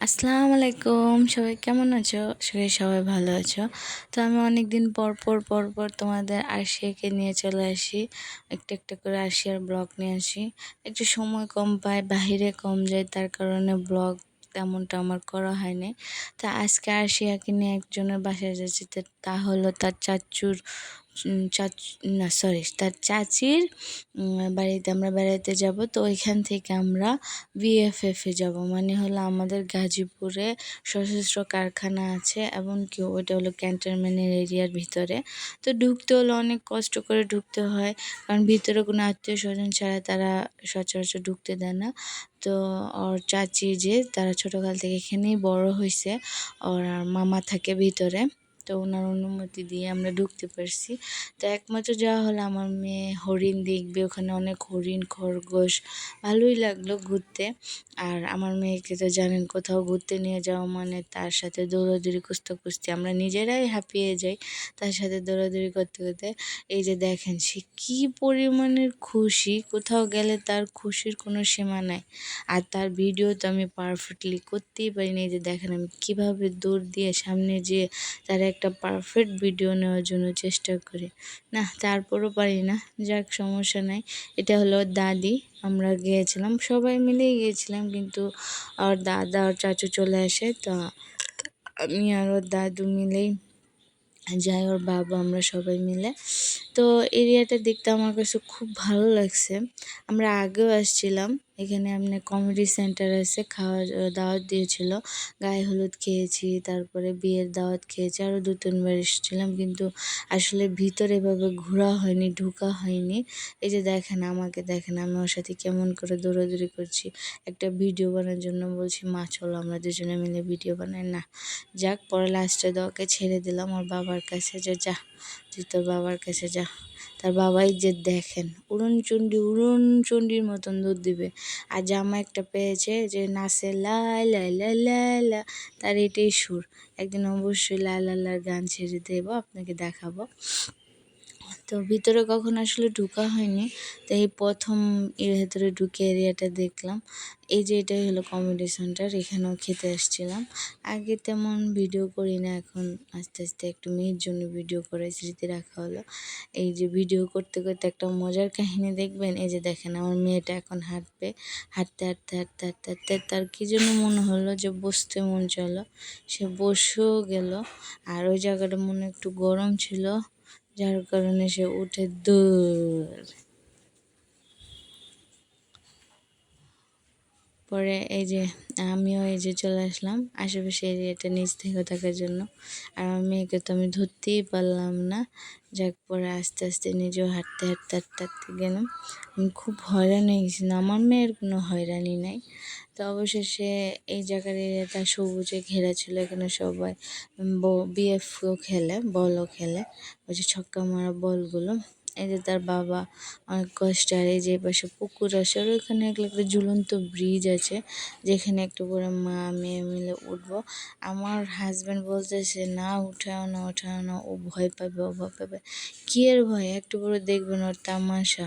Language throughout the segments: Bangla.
আসসালামু আলাইকুম সবাই কেমন আছো? সবাই সবাই ভালো আছো। তো আমি অনেক দিন পর পর পর পর তোমাদের আরশিয়াকে নিয়ে চলে আসি। একটা একটা করে আশিয়ার ব্লগ নিয়ে আসি। একটু সময় কম পাই, বাহিরে কম যায় তার কারণে ব্লগ তেমনটা আমার করা হয়নি। তা আজকে আরশিয়াকে নিয়ে একজনের বাসায় যাচ্ছি তা- হলো তার চাচুর চাচু, না সরি তার চাচির বাড়িতে, আমরা বেড়াতে যাব, তো ওইখান থেকে আমরা বিএফএফ এ যাব। মানে হলো আমাদের গাজীপুরে সশস্ত্র কারখানা আছে, এবং এমনকি ওইটা হলো ক্যান্টনমেন্টের এরিয়ার ভিতরে। তো ঢুকতে হলে অনেক কষ্ট করে ঢুকতে হয়, কারণ ভিতরে কোনো আত্মীয় স্বজন ছাড়া তারা সচরাচর ঢুকতে দেয় না। তো ওর চাচি যে, তারা ছোটোকাল থেকে এখানেই বড় হয়েছে ওর মামা থাকে ভিতরে। তো ওনার অনুমতি দিয়ে আমরা ঢুকতে পারছি। তো একমাত্র যাওয়া হলো আমার মেয়ে হরিণ দেখবে, ওখানে অনেক হরিণ, খরগোশ, ভালোই লাগল ঘুরতে। আর আমার মেয়েকে তো জানেন কোথাও ঘুরতে নিয়ে যাওয়া মানে তার সাথে দৌড়াদৌড়ি কুস্তে কুস্তি আমরা নিজেরাই হাঁপিয়ে যাই তার সাথে দৌড়াদৌড়ি করতে করতে। এই যে দেখেন, সে কী পরিমাণের খুশি, কোথাও গেলে তার খুশির কোনো সীমা নাই। আর তার ভিডিও তো আমি পারফেক্টলি করতেই পারি না এই যে দেখেন আমি কীভাবে দৌড় দিয়ে সামনে যেয়ে তার একটা পারফেক্ট ভিডিও নেওয়ার জন্য চেষ্টা করি। না, তারপরও পারি না। যাক, সমস্যা নাই। এটা হলো দাদি। আমরা গিয়েছিলাম, সবাই মিলেই গিয়েছিলাম, কিন্তু আর দাদা আর চাচু চলে আসে, তা আমি আর ওর দাদু মিলেই যাই, ওর বাবা, আমরা সবাই মিলে তো এরিয়াটা দেখতে আমার কাছে খুব ভালো লাগছে। আমরা আগেও আসছিলাম, এখানে আপনি কমেডি সেন্টার আছে, খাওয়া, দাওয়াত দিয়েছিল। গায়ে হলুদ খেয়েছি, তারপরে বিয়ের দাওয়াত খেয়েছি, আরও দু তিনবার এসেছিলাম, কিন্তু আসলে ভিতরে এভাবে ঘোরা হয়নি, ঢোকা হয়নি। এই যে দেখেন, আমাকে দেখেন, আমি ওর সাথে কেমন করে দৌড়াদৌড়ি করছি। একটা ভিডিও বানানোর জন্য বলছি, মা, চলো আমরা দুজনে মিলে ভিডিও বানাই। না, যাক, পরে লাস্টে ওকে ছেড়ে দিলাম, ওর বাবার কাছে, যে, যা। তুই তোর বাবার কাছে যা। তার বাবাই যে দেখেন, উড়ন চণ্ডী উড়ন চণ্ডীর মতন দুধ দিবে। আর জামা একটা পেয়েছে যে নাচে লাই লাই লাই লাই, লা। তার এটাই সুর। একদিন অবশ্যই লা লা গান ছেড়ে দেবো, আপনাকে দেখাবো। তো ভিতরে কখনো আসলে ঢোকা হয়নি। তো এই প্রথম এর ভেতরে ঢুকে এরিয়াটা দেখলাম। এই যে এটাই হলো কমেডি সেন্টার এখানেও খেতে আসছিলাম। আগে তেমন ভিডিও করি না, এখন আস্তে আস্তে একটু মেয়ের জন্য ভিডিও করে স্মৃতি রাখা হলো। এই যে ভিডিও করতে করতে একটা মজার কাহিনী দেখবেন? এই যে দেখেন আমার মেয়েটা এখন হাঁটবে। হাঁটতে হাঁটতে হাঁটতে হাঁটতে হাঁটতে তার কী জন্য মনে হলো যে বসতে মন চলো সে বসেও গেল। আর ওই জায়গাটা মনে একটু গরম ছিল। যার কারণে সে উঠে দূর। পরে এই যে আমিও এই যে চলে আসলাম আশেপাশে এরিয়াটা নিচ থেকে থাকার জন্য। আর আমার মেয়েকে তো আমি ধরতেই পারলাম না। যাক, পরে আস্তে আস্তে নিজেও হাঁটতে হাঁটতে হাঁটতে হাঁটতে গেলাম। আমি খুব হয়রান হয়ে গেছিলাম। আমার মেয়ের কোনো হয়রানি নাই। তো অবশেষে এই জায়গার এরিয়াটা সবুজে ঘেরা ছিল। এখানে সবাই বিএফও খেলে, বলও খেলে। ওই যে ছক্কা মারা বলগুলো। এই যে তার বাবা অনেক কষ্টে, আর এই যে পাশে পুকুর আছে, আর ওইখানে একটা ঝুলন্ত ব্রিজ আছে, যেখানে একটু করে মা মেয়ে মিলে উঠবো। আমার হাজব্যান্ড বলতেছে না উঠাও না উঠাও না, ও ভয় পাবে ও ভয় পাবে। কী এর ভয়, একটু করে দেখবেন ওর তামাশা।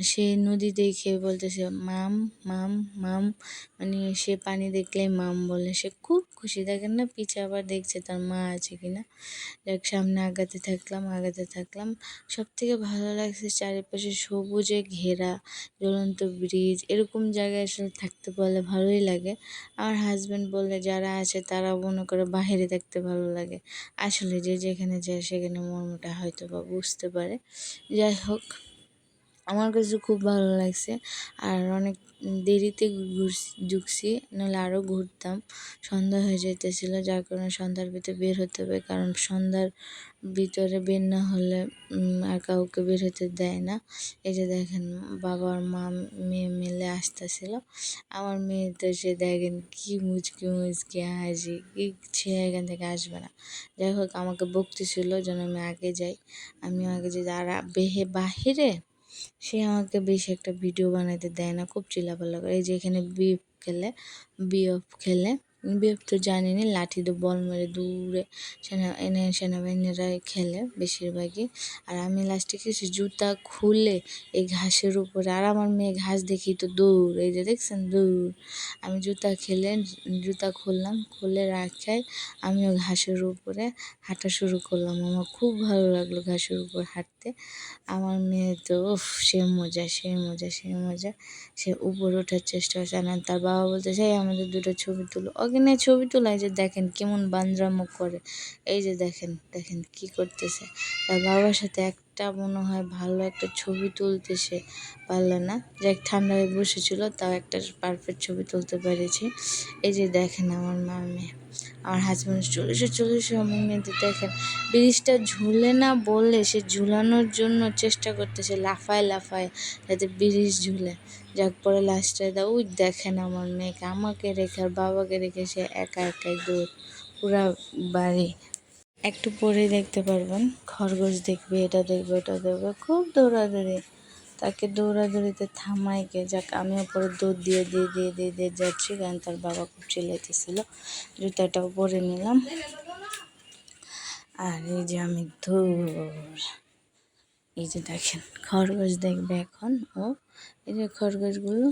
সে নদী দেখে বলতেছে, মাম মাম মাম। মানে সে পানি দেখলে মাম বলে, সে খুব খুশি। দেখেন না, পিছে আবার দেখছে তার মা আছে কিনা যাক, সামনে আগাতে থাকলাম আগাতে থাকলাম। সব থেকে ভালো লাগছে চারিপাশে সবুজে ঘেরা, জ্বলন্ত ব্রিজ এরকম জায়গায় আসলে থাকতে পারলে ভালোই লাগে। আমার হাজব্যান্ড বলে, যারা আছে তারা মনে করে বাহিরে থাকতে ভালো লাগে। আসলে যে যেখানে যায় সেখানে মর্মটা হয়তো বা বুঝতে পারে। যাই হোক। আমার কাছে খুব ভালো লাগছে। আর অনেক দেরিতে ঢুকছি, নাহলে আরও ঘুরতাম। সন্ধ্যা হয়ে যেতেছিলো যার কারণে সন্ধ্যার ভিতরে বের হতে হবে, কারণ সন্ধ্যার ভিতরে বের না হলে আর কাউকে বের হতে দেয় না। এই যে দেখেন বাবার মা মেয়ে মিলে আসতেছিল। আমার মেয়ে তো সে দেখেন কি মুচকি মুচকি হাসি, কি সে এখান থেকে আসবে না। যাই হোক, আমাকে বকতেছিল যেন আমি আগে যাই। আমিও আগে যাই। আর বেহে বাহিরে সে আমাকে বেশি একটা ভিডিও বানাইতে দেয় না, খুব চিল্লাপাল্লা করে। এই যে এখানে বিফ খেলে বিএফ খেলে তো জানিনি লাঠি দিয়ে বল মেরে দূরে সেনা, এনে সেনাবাহিনীরা খেলে বেশিরভাগই। আর আমি লাস্টে কিছু জুতা খুলে এই ঘাসের উপরে, আর আমার মেয়ে ঘাস দেখি তো দূর, এই যে দেখছেন, দূর। আমি জুতা খেলে, জুতা খুললাম, খুলে রাখাই আমিও ঘাসের উপরে হাঁটা শুরু করলাম। আমার খুব ভালো লাগল ঘাসের উপর হাঁটতে। আমার মেয়ে তো সে মজা সে মজা সে মজা। সে উপরে ওঠার চেষ্টা করছে। আর তার বাবা বলতে চাই আমাদের দুটো ছবি তুলো। ওকে নিয়ে ছবি তোলা যে দেখেন কেমন বান্দরামো করে। এই যে দেখেন দেখেন কি করতেছে। তার বাবার সাথে একটা মনে হয় ভালো একটা ছবি তুলতে সে পারল না। যাক, ঠান্ডায় বসেছিল, তাও একটা পারফেক্ট ছবি তুলতে পেরেছি। এই যে দেখেন আমার মা মেয়ে আমার হাজব্যান্ড চল্লিশে চল্লিশে আমার মেয়েদের দেখেন, ব্রিজটা ঝুলে না বললে সে ঝুলানোর জন্য চেষ্টা করতেছে, লাফায় লাফায় যাতে ব্রিজ ঝুলে। যাক, পরে লাস্টে দা ওই দেখেন আমার মেয়েকে, আমাকে রেখে আর বাবাকে রেখে সে একা একাই দৌড় পুরা বাড়ি। একটু পরে দেখতে পারবেন, খরগোশ দেখবে, এটা দেখবে, ওটা দেখবে, খুব দৌড়াদৌড়ি। তাকে দৌড়াদৌড়িতে থামাই কে যাক, আমি ওপরে দৌড় দিয়ে দিয়ে দিয়ে দিয়ে দিয়ে যাচ্ছি। কারণ তার বাবা খুব চিল্লাইতেছিল। জুতাটাও পরে নিলাম। আর এই যে আমি দৌড় এই যে দেখেন, খরগোশ দেখবে এখন। ও, এই যে খরগোশগুলো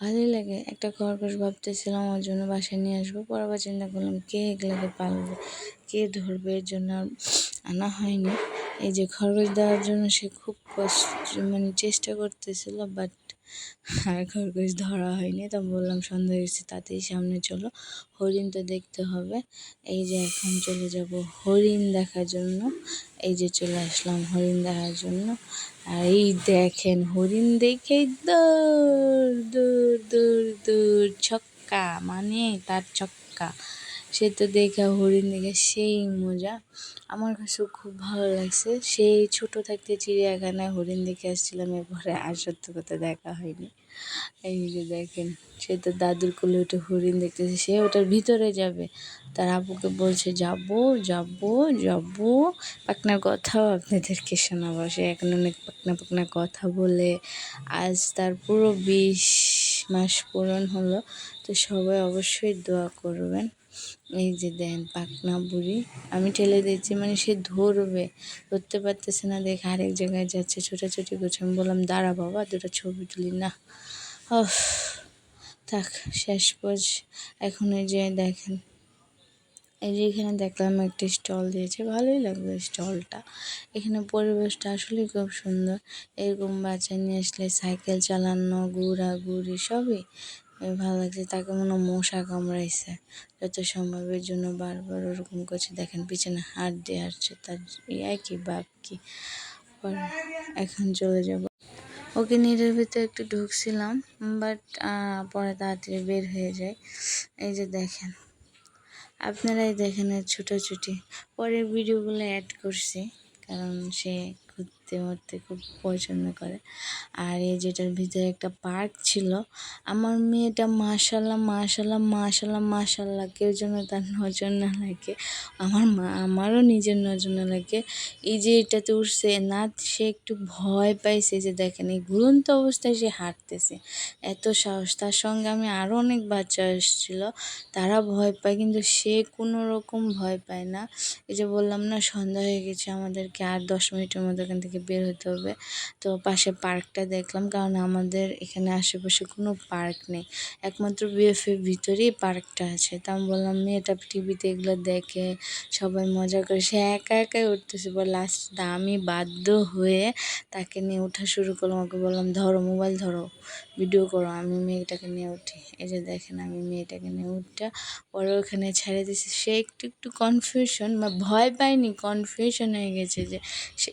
ভালোই লাগে। একটা খরগোশ ভাবতেছিলাম, ওর জন্য বাসায় নিয়ে আসব। পরে চিন্তা করলাম, কে এগুলাকে পালবে? কে ধরবে? এর জন্য আনা হয়নি। এই যে খরগোশ দেওয়ার জন্য সে খুব কষ্ট মানে চেষ্টা করতেছিল বাট আর খরগোশ ধরা হয়নি। তো বললাম, সন্ধ্যা হয়েছে তাতেই সামনে চলো। হরিণ তো দেখতে হবে। এই যে এখন চলে যাব হরিণ দেখার জন্য। এই যে চলে আসলাম হরিণ দেখার জন্য। আর এই দেখেন, হরিণ দেখেই দৌড় দূর দূর দৌড়, ছক্কা মানে তার ছক্কা। সে তো দেখা হরিণ দেখে সেই মজা। আমার কাছেও খুব ভালো লাগছে। সেই ছোট থাকতে চিড়িয়াখানায় হরিণ দেখে আসছিলাম, এরপরে আর সত্য কথা দেখা হয়নি। এই যে দেখেন, সে তো দাদুর কোলে উঠে হরিণ দেখতেছে, সে ওটার ভিতরে যাবে। তার আপুকে বলছে, যাব যাব যাব। পাকনার কথাও আপনাদেরকে শোনাবো। সে এখন অনেক পাকনা পাকনা কথা বলে, আজ তার পুরো বিশ মাস পূরণ হলো। তো সবাই অবশ্যই দোয়া করবেন। এই যে দেন পাকনা বুড়ি, আমি ঠেলে দিচ্ছি মানে সে ধরবে, ধরতে পারতেছে না, দেখে আরেক জায়গায় যাচ্ছে, ছোটাছুটি করছে। আমি বললাম, দাঁড়া বাবা, দুটো ছবি তুলি, না। থাক, শেষ পর্য এখন এই যে দেখেন, এই যে এখানে দেখলাম একটি স্টল দিয়েছে, ভালোই লাগল স্টলটা। এখানে পরিবেশটা আসলেই খুব সুন্দর। এরকম বাচ্চা নিয়ে আসলে সাইকেল চালানো, ঘোরাঘুরি, সবই। ভালো লাগছে, তাকে মনে মশা কামড়াইছে। যত সম্ভবের জন্য বারবার ওরকম করছে, দেখেন পিছনে হাত দিয়ে আসছে তার ইয়াই কি, বাপ কি। এখন চলে যাব। ওকে নেটের ভিতরে একটু ঢুকছিলাম বাট পরে তাড়াতাড়ি বের হয়ে যায়। এই যে দেখেন, আপনারাই দেখেন ছুটোছুটি। পরের ভিডিওগুলো অ্যাড করছি, কারণ সে ঘুরতে মরতে খুব পছন্দ করে। আর এই যেটার ভিতরে একটা পার্ক ছিল, আমার মেয়েটা মাশাল্লাহ মাশাল্লাহ মাশাল্লাহ মাশাল্লাহ, কেউ যেন তার নজর না লাগে আমার মা, আমারও নিজের নজর না লাগে এই যে এটাতে উঠছে না সে একটু ভয় পাইছে যে দেখেন, এই ঘুরন্ত অবস্থায় সে হাঁটতেছে। এত সাহস, তার সঙ্গে আমি আরও অনেক বাচ্চা এসেছিল, তারা ভয় পায়, কিন্তু সে কোনো রকম ভয় পায় না। এই যে বললাম না, সন্ধ্যা হয়ে গেছে, আমাদেরকে আর দশ মিনিটের মধ্যে এখান থেকে বের হতে হবে। তো পাশে পার্কটা দেখলাম, কারণ আমাদের এখানে আশেপাশে কোনো পার্ক নেই। একমাত্র বিএফের ভিতরেই পার্কটা আছে। তা আমি বললাম মেয়েটা টিভিতে এগুলো দেখে সবাই মজা করে। সে একা একাই উঠতেছে। বল লাস্ট আমি বাধ্য হয়ে তাকে নিয়ে ওঠা শুরু করলাম। ওকে বললাম, ধরো, মোবাইল ধরো, ভিডিও করো, আমি মেয়েটাকে নিয়ে উঠি। এই যে দেখেন, আমি মেয়েটাকে নিয়ে উঠটা পরে ওখানে ছেড়ে দিয়েছি। সে একটু একটু কনফিউশন বা ভয় পায়নি কনফিউশন হয়ে গেছে যে সে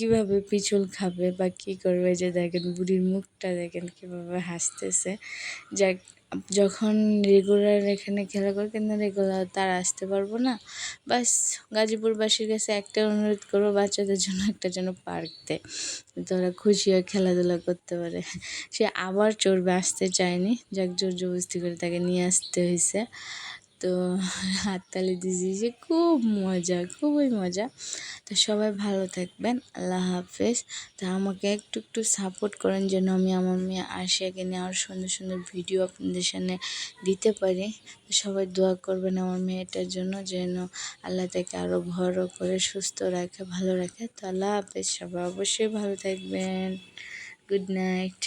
কীভাবে পিছল খাবে বা কী করবে যে দেখেন বুড়ির মুখটা দেখেন কীভাবে হাসতেছে। যাক, যখন রেগুলার এখানে খেলা করে কিন্তু রেগুলার তার আসতে পারব না। বাস গাজীপুরবাসীর কাছে একটা অনুরোধ করব, বাচ্চাদের জন্য একটা যেন পার্ক দেয় তোরা খুশি হয়ে খেলাধুলা করতে পারে। সে আবার চড়বে, আসতে চায়নি। যাক জোর জবরদস্তি করে তাকে নিয়ে আসতে হয়েছে। তো হাততালি দিয়েছি, খুব মজা, খুবই মজা। তো সবাই ভালো থাকবেন, আল্লাহ হাফেজ। তো আমাকে একটু একটু সাপোর্ট করেন যেন আমি আমার মেয়ে আশিয়াকে নিয়ে আরও সুন্দর সুন্দর ভিডিও আপনাদের সামনে দিতে পারি। তো সবাই দোয়া করবেন আমার মেয়েটার জন্য যেন আল্লাহ তাকে আরও বড় করে সুস্থ রাখে, ভালো রাখে। তো আল্লাহ হাফেজ, সবাই অবশ্যই ভালো থাকবেন। Good night